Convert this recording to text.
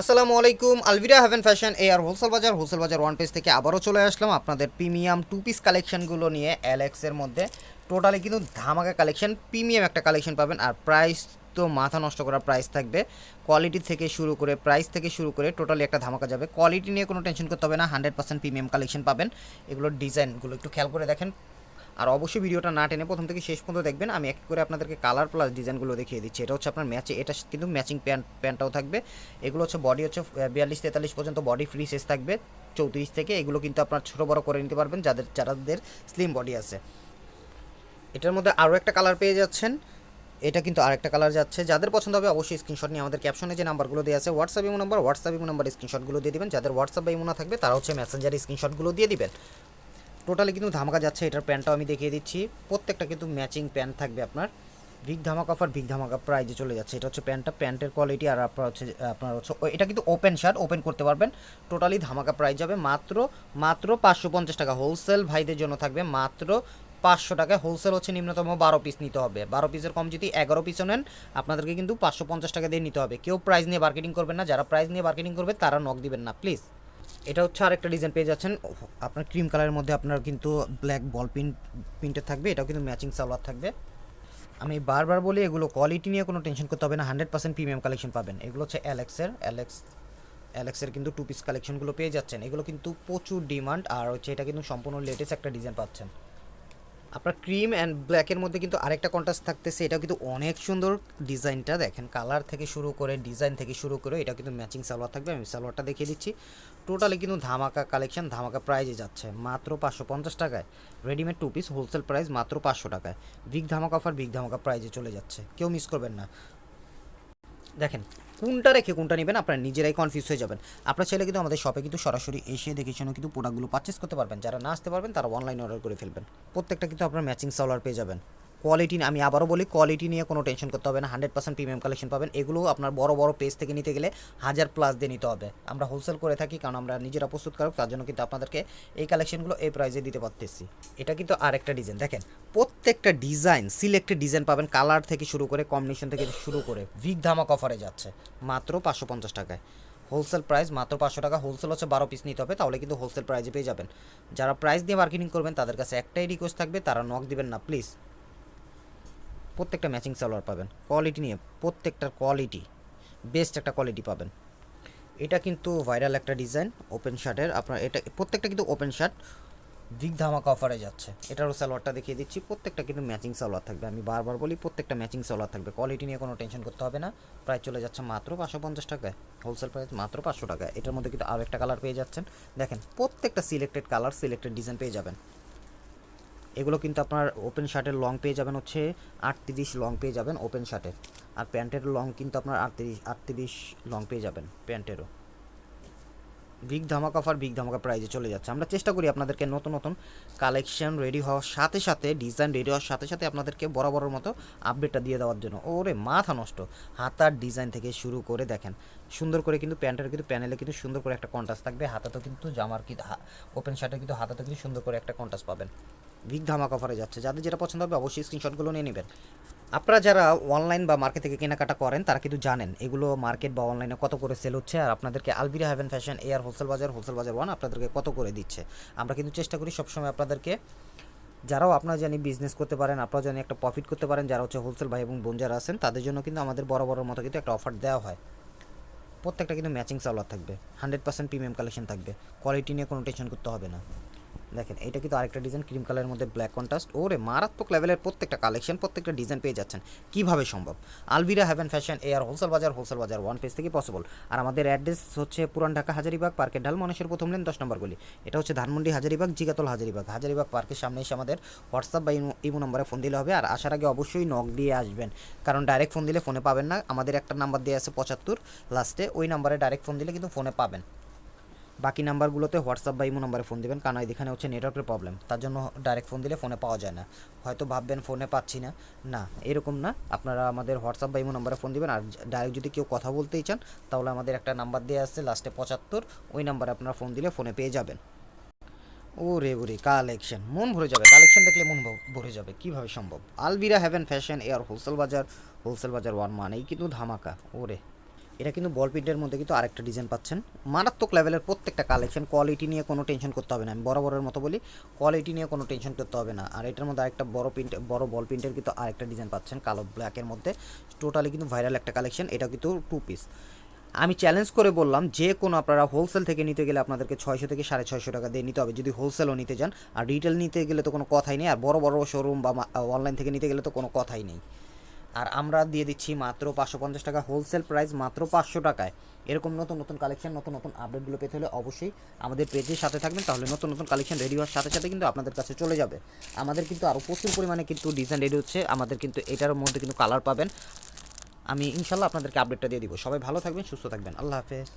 আসসালামু আলাইকুম, Alvira heaven fashion, A R wholesale বাজার হোলসেল বাজার ওয়ান পেজ থেকে আবারও চলে আসলাম আপনাদের প্রিমিয়াম টু পিস কালেকশনগুলো নিয়ে অ্যালেক্সের মধ্যে। টোটালি কিন্তু ধামাকা কালেকশন প্রিমিয়াম একটা কালেকশন পাবেন আর প্রাইস তো মাথা নষ্ট করা প্রাইস থাকবে। কোয়ালিটি থেকে শুরু করে প্রাইস থেকে শুরু করে টোটালি একটা ধামাকা যাবে। কোয়ালিটি নিয়ে কোনো টেনশন করতে হবে না হান্ড্রেড পার্সেন্ট প্রিমিয়াম কালেকশন পাবেন। এগুলোর ডিজাইনগুলো একটু খেয়াল করে দেখেন। আর অবশ্যই ভিডিওটা না টেনে প্রথম থেকে শেষ পর্যন্ত দেখবেন। আমি এক করে আপনাদেরকে কালার প্লাস ডিজাইনগুলো দেখিয়ে দিচ্ছি। এটা হচ্ছে আপনার ম্যাচে এটা কিন্তু ম্যাচিং প্যান্ট প্যান্টটাও থাকবে। এগুলো হচ্ছে বডি হচ্ছে বিয়াল্লিশ তেতাল্লিশ পর্যন্ত বডি ফ্রি সাইজ থাকবে। চৌত্রিশ থেকে এগুলো কিন্তু আপনার ছোটো বড় করে নিতে পারবেন যাদের যাদের স্লিম বডি আছে। এটার মধ্যে আরও একটা কালার পেয়ে যাচ্ছেন। এটা কিন্তু আরেকটা কালার যাচ্ছে। যাদের পছন্দ হবে অবশ্যই স্ক্রিনশট নিয়ে আমাদের ক্যাপশনে যে নাম্বারগুলো দেওয়া আছে WhatsApp imo number WhatsApp imo number স্ক্রিনশটগুলো দিয়ে দিবেন। যাদের হোয়াটসঅ্যাপ বা ইমো না থাকবে, তারা হচ্ছে মেসেঞ্জারে স্ক্রিনশটগুলো দিয়ে দিবেন। টোটালি কিন্তু ধামাকা যাচ্ছে, এটার প্যান্টটাও আমি দেখিয়ে দিচ্ছি। প্রত্যেকটা কিন্তু ম্যাচিং প্যান্ট থাকবে আপনার। বিগ ধামাকা অফার বিগ ধামাকা প্রাইজে চলে যাচ্ছে। এটা হচ্ছে প্যান্টটা, প্যান্টের কোয়ালিটি আর আপনার হচ্ছে আপনার হচ্ছে এটা কিন্তু ওপেন শার্ট ওপেন করতে পারবেন। টোটালি ধামাকা প্রাইস যাবে। মাত্র মাত্র পাঁচশো পঞ্চাশ টাকা। হোলসেল ভাইদের জন্য থাকবে মাত্র পাঁচশো টাকা। হোলসেল হচ্ছে নিম্নতম বারো পিস নিতে হবে। বারো পিসের কম যদি এগারো পিসও নেন, আপনাদেরকে কিন্তু পাঁচশো পঞ্চাশ টাকা দিয়ে নিতে হবে। কেউ প্রাইস নিয়ে মার্কেটিং করবেন না। যারা প্রাইস নিয়ে মার্কেটিং করবে, তারা নক দিবেন না। প্লিজ এটা হচ্ছে আরেকটা ডিজাইন পেয়ে যাচ্ছেন। আপনার ক্রিম কালারের মধ্যে আপনার কিন্তু ব্ল্যাক বল পিন প্রিন্টের থাকবে, এটাও কিন্তু ম্যাচিং সালোয়ার থাকবে। আমি বারবার বলি, এগুলো কোয়ালিটি নিয়ে কোনো টেনশন করতে হবে না হান্ড্রেড পার্সেন্ট প্রিমিয়াম কালেকশন পাবেন। এগুলো হচ্ছে অ্যালেক্সের অ্যালেক্স অ্যালেক্সের কিন্তু টু পিস কালেকশনগুলো পেয়ে যাচ্ছেন। এগুলো কিন্তু প্রচুর ডিমান্ড আর হচ্ছে এটা কিন্তু সম্পূর্ণ লেটেস্ট একটা ডিজাইন পাচ্ছেন। আপনার ক্রিম অ্যান্ড ব্ল্যাকের মধ্যে কিন্তু আরেকটা কন্ট্রাস্ট থাকতেছে, এটাও কিন্তু অনেক সুন্দর ডিজাইনটা দেখেন। কালার থেকে শুরু করে ডিজাইন থেকে শুরু করে, এটা কিন্তু ম্যাচিং সালোয়ার থাকবে। আমি সালোয়ারটা দেখিয়ে দিচ্ছি। টোটালি কিন্তু ধামাকা কালেকশন ধামাকা প্রাইজে যাচ্ছে। মাত্র পাঁচশো পঞ্চাশ টাকায়। Readymade two piece wholesale price মাত্র পাঁচশো টাকায়। বিগ ধামাকা অফার বিগ ধামাকা প্রাইজে চলে যাচ্ছে। কেউ মিস করবেন না। দেখেন কোনটা রেখে কোনটা নেবেন, আপনারা নিজেরাই কনফিউজ হয়ে যাবেন। আপনার ছেলে কিন্তু আমাদের শপে কিন্তু সরাসরি এসে দেখে শুনে কিন্তু প্রোডাক্টগুলো পারচেস করতে পারবেন। যারা না আসতে পারবেন, তারা অনলাইন অর্ডার করে ফেলবেন। প্রত্যেকটা কিন্তু আপনার ম্যাচিং সালোয়ার পেয়ে যাবেন। কোয়ালিটি আমি আবারও বলি কোয়ালিটি নিয়ে কোনো টেনশন করতে হবে না। হান্ড্রেড পার্সেন্ট প্রিমিয়াম কালেকশন পাবেন। এগুলো আপনার বড় বড় পেজ থেকে নিতে গেলে হাজার প্লাস দিয়ে নিতে হবে। আমরা হোলসেল করে থাকি, কারণ আমরা নিজেরা প্রস্তুত প্রস্তুতকারক তার জন্য কিন্তু আপনাদেরকে এই কালেকশনগুলো এই প্রাইজে দিতে পারতেছি। এটা কিন্তু আরেকটা ডিজাইন দেখেন, প্রত্যেকটা ডিজাইন সিলেক্টেড ডিজাইন পাবেন কালার থেকে শুরু করে কম্বিনেশন থেকে শুরু করে। বিগ ধামাক অফারে যাচ্ছে, মাত্র পাঁচশো পঞ্চাশ টাকায়। হোলসেল প্রাইস মাত্র পাঁচশো টাকা হোলসেল হচ্ছে বারো পিস নিতে হবে, তাহলে কিন্তু হোলসেল প্রাইসে পেয়ে যাবেন। যারা প্রাইস দিয়ে মার্কেটিং করবেন, তাদের কাছে একটাই রিকোয়েস্ট থাকবে, তারা নক দিবেন না প্লিজ প্রত্যেকটা ম্যাচিং সালোয়ার পাবেন। কোয়ালিটি নিয়ে প্রত্যেকটার কোয়ালিটি বেস্ট একটা কোয়ালিটি পাবেন। এটা কিন্তু ভাইরাল একটা ডিজাইন ওপেন শার্টের আপনার এটা, প্রত্যেকটা কিন্তু ওপেন শার্ট বিগ ধামাকা অফারে যাচ্ছে। এটারও সালোয়ারটা দেখিয়ে দিচ্ছি, প্রত্যেকটা কিন্তু ম্যাচিং সালোয়ার থাকবে। আমি বারবার বলি, প্রত্যেকটা ম্যাচিং সালোয়ার থাকবে। কোয়ালিটি নিয়ে কোনো টেনশন করতে হবে না। প্রায় চলে যাচ্ছে মাত্র পাঁচশো পঞ্চাশ টাকায়। হোলসেল প্রাইস মাত্র পাঁচশো টাকায়। এটার মধ্যে কিন্তু আরও একটা কালার পেয়ে যাচ্ছেন। দেখেন, প্রত্যেকটা সিলেক্টেড কালার সিলেক্টেড ডিজাইন পেয়ে যাবেন। এগুলো কিন্তু আপনার ওপেন শার্টের লং পেয়ে যাবেন হচ্ছে আটত্রিশ লং পেয়ে যাবেন ওপেন শার্টের আর প্যান্টের লং কিন্তু আপনার আটত্রিশ আটত্রিশ লং পেয়ে যাবেন প্যান্টেরও বিগ ধামাকা অফার বিগ ধামাকা প্রাইজে চলে যাচ্ছে। আমরা চেষ্টা করি আপনাদেরকে নতুন নতুন কালেকশন রেডি হওয়ার সাথে সাথে ডিজাইন রেডি হওয়ার সাথে সাথে আপনাদেরকে বরাবরের মতো আপডেটটা দিয়ে দেওয়ার জন্য। ওরে, মাথা নষ্ট। হাতার ডিজাইন থেকে শুরু করে দেখেন। সুন্দর করে কিন্তু প্যান্টের কিন্তু প্যানেলে কিন্তু সুন্দর করে একটা কন্ট্রাস্ট থাকবে। হাতাতেও কিন্তু জামার কি ওপেন শার্টের কিন্তু হাতাতে কিন্তু সুন্দর করে একটা কন্ট্রাস্ট পাবেন। বিগ ধামাকা অফারে যাচ্ছে। যাদের যেটা পছন্দ হবে অবশ্যই স্ক্রিনশটগুলো নিয়ে নেবেন। আপনারা যারা অনলাইন বা মার্কেট থেকে কেনাকাটা করেন, তারা কিন্তু জানেন এগুলো মার্কেট বা অনলাইনে কত করে সেল হচ্ছে আর আপনাদেরকে Albira Haven Fashion Air Wholesale Bazar Wholesale Bazar One আপনাদেরকে কত করে দিচ্ছে। আমরা কিন্তু চেষ্টা করি সবসময় আপনাদেরকে, যারাও আপনারা জানি বিজনেস করতে পারেন, আপনারা জানি একটা প্রফিট করতে পারেন, যারা হচ্ছে হোলসেল ভাই এবং বোন যারা আছেন, তাদের জন্য কিন্তু আমাদের বড় বড় মতো কিন্তু একটা অফার দেওয়া হয়। প্রত্যেকটা কিন্তু ম্যাচিং সালোয়ার থাকবে। হান্ড্রেড পার্সেন্ট প্রিমিয়াম কালেকশন থাকবে। কোয়ালিটি নিয়ে কোনো টেনশন করতে হবে না। দেখেন, এটা কিন্তু আরেকটা ডিজাইন ক্রিম কালারের মধ্যে ব্ল্যাক কন্ট্রাস্ট ওরে, মারাত্মক লেভেলের প্রত্যেকটা কালেকশন প্রত্যেকটা ডিজাইন পেয়ে যাচ্ছেন। কীভাবে সম্ভব? Albira Haven Fashion Air Wholesale Bazar Wholesale Bazar One page থেকে পসিবল আর আমাদের অ্যাড্রেস হচ্ছে পুরান ঢাকা হাজারিবাগ, পার্কের ঢাল মানুষের প্রথম লেন দশ নম্বর গলি। এটা হচ্ছে ধানমন্ডি হাজারিবাগ, জিগাতল হাজারিবাগ। হাজারিবাগ পার্কের সামনে এসে আমাদের হোয়াটসঅ্যাপ বা ইমো নম্বরে ফোন দিলে হবে। আর আসার আগে অবশ্যই নক দিয়ে আসবেন। কারণ ডাইরেক্ট ফোন দিলে ফোনে পাবেন না। আমাদের একটা নাম্বার দেওয়া আছে পঁচাত্তর লাস্টে ওই নাম্বারে ডাইরেক্ট ফোন দিলে কিন্তু ফোনে পাবেন। বাকি নাম্বারগুলোতে হোয়াটসঅ্যাপ বা ইমো নাম্বারে ফোন দেবেন, কারণ এখানে হচ্ছে নেটওয়ার্কের প্রবলেম। তার জন্য ডাইরেক্ট ফোন দিলে ফোনে পাওয়া যায় না। হয়তো ভাববেন ফোনে পাচ্ছি না। না, এরকম না। আপনারা আমাদের হোয়াটসঅ্যাপ বা ইমো নাম্বারে ফোন দেবেন, আর ডাইরেক্ট যদি কেউ কথা বলতেই চান, তাহলে আমাদের একটা নাম্বার দেওয়া আছে লাস্টে পঁচাত্তর। ওই নাম্বারে আপনারা ফোন দিলে ফোনে পেয়ে যাবেন। ও রে ওরে কালেকশন মন ভরে যাবে। কালেকশন দেখলে মন ভরে যাবে। কীভাবে সম্ভব? Albira Haven Fashion Air Wholesale Bazar Wholesale Bazar One মানেই কিন্তু ধামাকা। ওরে। এটা কিন্তু বল প্রিন্টের মধ্যে কিন্তু আরেকটা ডিজাইন পাচ্ছেন। মারাত্মক লেভেলের প্রত্যেকটা কালেকশন কোয়ালিটি নিয়ে কোনো টেনশন করতে হবে না। আমি বরাবরের মতো বলি কোয়ালিটি নিয়ে কোনো টেনশন করতে হবে না। আর এটার মধ্যে আরেকটা বড় প্রিন্ট বড় বল প্রিন্টের কিন্তু আরেকটা ডিজাইন পাচ্ছেন, কালো ব্ল্যাকের মধ্যে। টোটালি কিন্তু ভাইরাল একটা কালেকশন এটা কিন্তু টু পিস আমি চ্যালেঞ্জ করে বললাম, যে কোনো আপনারা হোলসেল থেকে নিতে গেলে আপনাদেরকে ছয়শো থেকে সাড়ে ছয়শো টাকা দিয়ে নিতে হবে। যদি হোলসেলও নিতে যান, আর রিটেল নিতে গেলে তো কোনো কথাই নেই। আর বড় বড় শোরুম বা অনলাইন থেকে নিতে গেলে তো কোনো কথাই নেই। আর আমরা দিয়ে দিচ্ছি মাত্র পাঁচশো পঞ্চাশ টাকা হোলসেল প্রাইস মাত্র পাঁচশো টাকায়। এরকম নতুন নতুন কালেকশন নতুন নতুন আপডেটগুলো পেতে হলে অবশ্যই আমাদের পেজের সাথে থাকবেন, তাহলে নতুন নতুন কালেকশন রেডি হওয়ার সাথে সাথে কিন্তু আপনাদের কাছে চলে যাবে। আমাদের কিন্তু আরও প্রচুর পরিমাণে কিন্তু ডিজাইন রেডি হচ্ছে, আমাদের কিন্তু এটার মধ্যে কিন্তু কালার পাবেন। আমি ইনশাল্লাহ আপনাদেরকে আপডেটটা দিয়ে দিব। সবাই ভালো থাকবেন, সুস্থ থাকবেন। আল্লাহ হাফেজ।